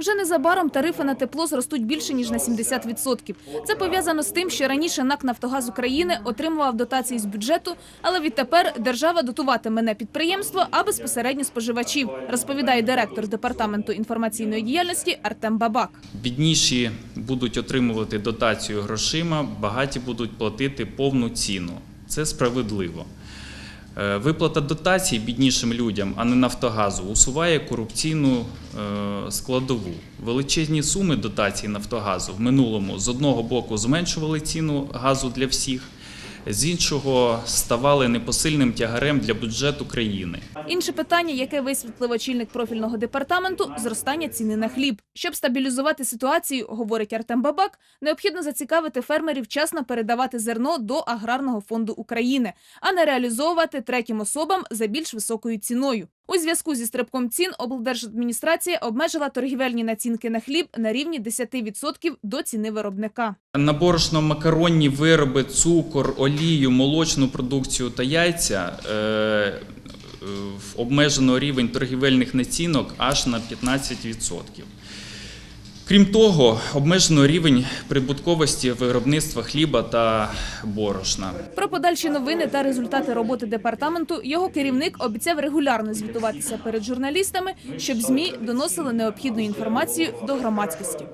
Вже незабаром тарифи на тепло зростуть більше ніж на 70%. Це пов'язано з тим, що раніше НАК «Нафтогаз України отримував дотації з бюджету, але відтепер держава дотуватиме не підприємство, а безпосередньо споживачів, розповідає директор департаменту інформаційної діяльності Артем Бабак. Бідніші будуть отримувати дотацію грошима, багаті будуть платити повну ціну. Це справедливо. Е, Виплата дотацій біднішим людям, а не Нафтогазу, усуває корупційну е, складову. Величезні суми дотацій Нафтогазу в минулому з одного боку зменшували ціну газу для всіх, з іншого ставали непосильним тягарем для бюджету країни. Інше питання, яке висвітлив очільник профільного департаменту – зростання ціни на хліб. Щоб стабілізувати ситуацію, говорить Артем Бабак, необхідно зацікавити фермерів вчасно передавати зерно до Аграрного фонду України, а не реалізовувати третім особам за більш високою ціною. У зв'язку зі стрибком цін облдержадміністрація обмежила торгівельні націнки на хліб на рівні 10% до ціни виробника. На борошно-макаронні вироби, цукор, олію, молочну продукцію та яйця е, обмежено рівень торгівельних націнок аж на 15%. Крім того, обмежено рівень прибутковості виробництва хліба та борошна. Про подальші новини та результати роботи департаменту його керівник обіцяв регулярно звітуватися перед журналістами, щоб ЗМІ доносили необхідну інформацію до громадськості.